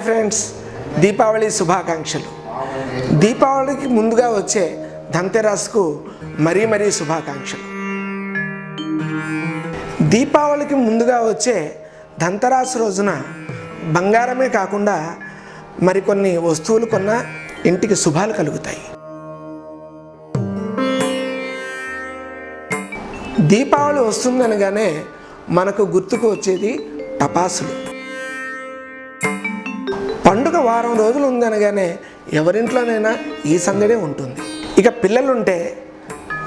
Friends Deepavali శుభాకాంక్షలు. దీపావళికి ముందుగా వచ్చే ధన్తెరాస్కు మరీ మరీ శుభాకాంక్షలు. దీపావళికి ముందుగా వచ్చే ధంతరాసు రోజున బంగారమే కాకుండా మరికొన్ని వస్తువులు కొన్న ఇంటికి శుభాలు కలుగుతాయి. దీపావళి వస్తుందనగానే మనకు గుర్తుకు వచ్చేది టపాసులు. వారం రోజులు ఉందనగానే ఎవరింట్లోనైనా ఈ సందడే ఉంటుంది. ఇక పిల్లలుంటే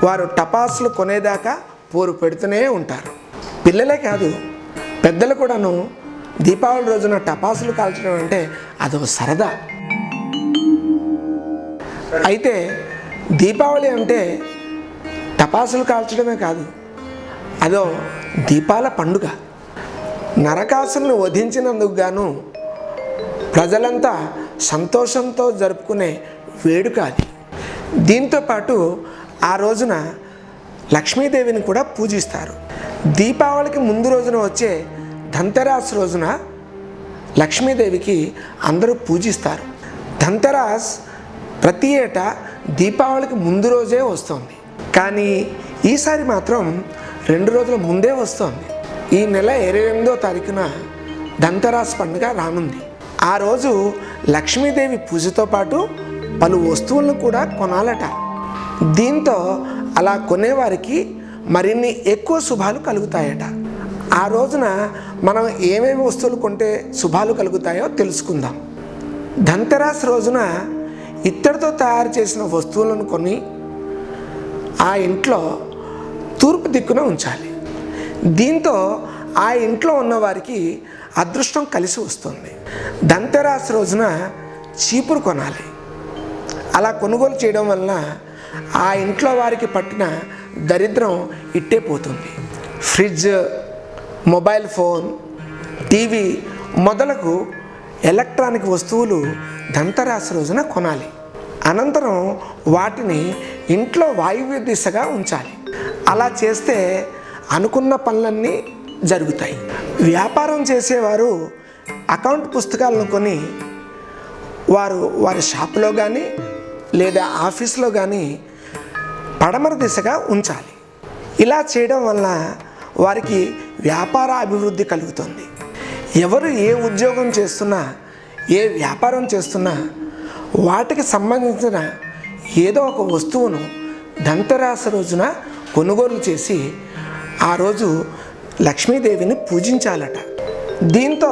వారు టపాసులు కొనేదాకా పోరు పెడుతూనే ఉంటారు. పిల్లలే కాదు పెద్దలు కూడాను దీపావళి రోజున టపాసులు కాల్చడం అంటే అదో సరదా. అయితే దీపావళి అంటే టపాసులు కాల్చడమే కాదు అదో దీపాల పండుగ. నరకాసులను వధించినందుకు గాను ప్రజలంతా సంతోషంతో జరుపుకునే వేడుక అది. దీంతో పాటు ఆ రోజున లక్ష్మీదేవిని కూడా పూజిస్తారు. దీపావళికి ముందు రోజున వచ్చే ధంతరాస్ రోజున లక్ష్మీదేవికి అందరూ పూజిస్తారు. ధంతరాస్ ప్రతి ఏటా దీపావళికి ముందు రోజే వస్తుంది. కానీ ఈసారి మాత్రం రెండు రోజుల ముందే వస్తోంది. ఈ నెల ఇరవై ఎనిమిదో తారీఖున ధంతరాస్ పండుగ రానుంది. ఆ రోజు లక్ష్మీదేవి పూజతో పాటు పలు వస్తువులను కూడా కొనాలట. దీంతో అలా కొనేవారికి మరిన్ని ఎక్కువ శుభాలు కలుగుతాయట. ఆ రోజున మనం ఏమేమి వస్తువులు కొంటే శుభాలు కలుగుతాయో తెలుసుకుందాం. ధన్తెరాస్ రోజున ఇత్తడితో తయారు చేసిన వస్తువులను కొని ఆ ఇంట్లో తూర్పు దిక్కున ఉంచాలి. దీంతో ఆ ఇంట్లో ఉన్నవారికి అదృష్టం కలిసి వస్తుంది. దంతరాశి రోజున చీపురు కొనాలి. అలా కొనుగోలు చేయడం వలన ఆ ఇంట్లో వారికి పట్టిన దరిద్రం ఇట్టే పోతుంది. ఫ్రిడ్జ్ మొబైల్ ఫోన్ టీవీ మొదలగు ఎలక్ట్రానిక్ వస్తువులు దంతరాశి రోజున కొనాలి. అనంతరం వాటిని ఇంట్లో వాయువ్య దిశగా ఉంచాలి. అలా చేస్తే అనుకున్న పనులన్నీ జరుగుతాయి. వ్యాపారం చేసేవారు అకౌంట్ పుస్తకాలను కొని వారు వారి షాపులో కానీ లేదా ఆఫీస్లో కానీ పడమర దిశగా ఉంచాలి. ఇలా చేయడం వల్ల వారికి వ్యాపార అభివృద్ధి కలుగుతుంది. ఎవరు ఏ ఉద్యోగం చేస్తున్నా ఏ వ్యాపారం చేస్తున్నా వాటికి సంబంధించిన ఏదో ఒక వస్తువును ధన్తెరాస రోజున కొనుగోలు చేసి ఆ రోజు లక్ష్మీదేవిని పూజించాలట. దీంతో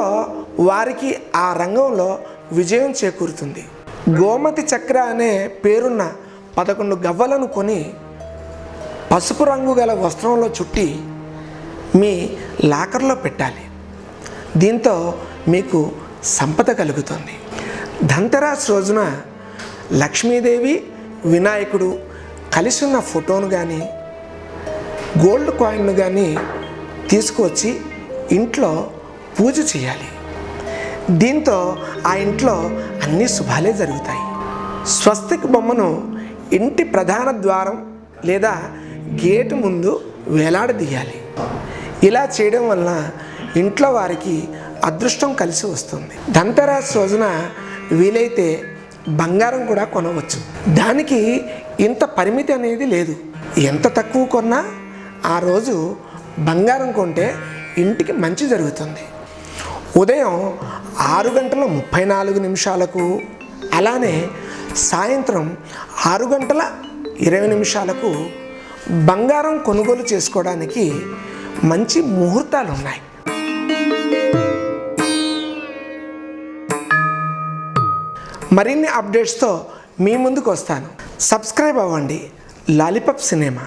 వారికి ఆ రంగంలో విజయం చేకూరుతుంది. గోమతి చక్ర అనే పేరున్న పదకొండు గవ్వలను కొని పసుపు రంగు గల వస్త్రంలో చుట్టి మీ లాకర్లో పెట్టాలి. దీంతో మీకు సంపద కలుగుతుంది. ధన్తెరాస్ రోజున లక్ష్మీదేవి వినాయకుడు కలిసి ఉన్న ఫోటోను కానీ గోల్డ్ కాయిన్ను కానీ తీసుకువచ్చి ఇంట్లో పూజ చేయాలి. దీంతో ఆ ఇంట్లో అన్ని శుభాలే జరుగుతాయి. స్వస్తిక్ బొమ్మను ఇంటి ప్రధాన ద్వారం లేదా గేటు ముందు వేలాడదీయాలి ఇలా చేయడం వలన ఇంట్లో వారికి అదృష్టం కలిసి వస్తుంది. ధన్తెరాస్ రోజున వీలైతే బంగారం కూడా కొనవచ్చు. దానికి ఇంత పరిమితి అనేది లేదు. ఎంత తక్కువ కొన్నా ఆ రోజు బంగారం కొంటే ఇంటికి మంచి జరుగుతుంది. ఉదయం ఆరు గంటల ముప్పై నాలుగు నిమిషాలకు అలానే సాయంత్రం ఆరు గంటల ఇరవై నిమిషాలకు బంగారం కొనుగోలు చేసుకోవడానికి మంచి ముహూర్తాలు ఉన్నాయి. మరిన్ని అప్డేట్స్తో మీ ముందుకు వస్తాను. సబ్స్క్రైబ్ అవ్వండి. Lollipop cinema.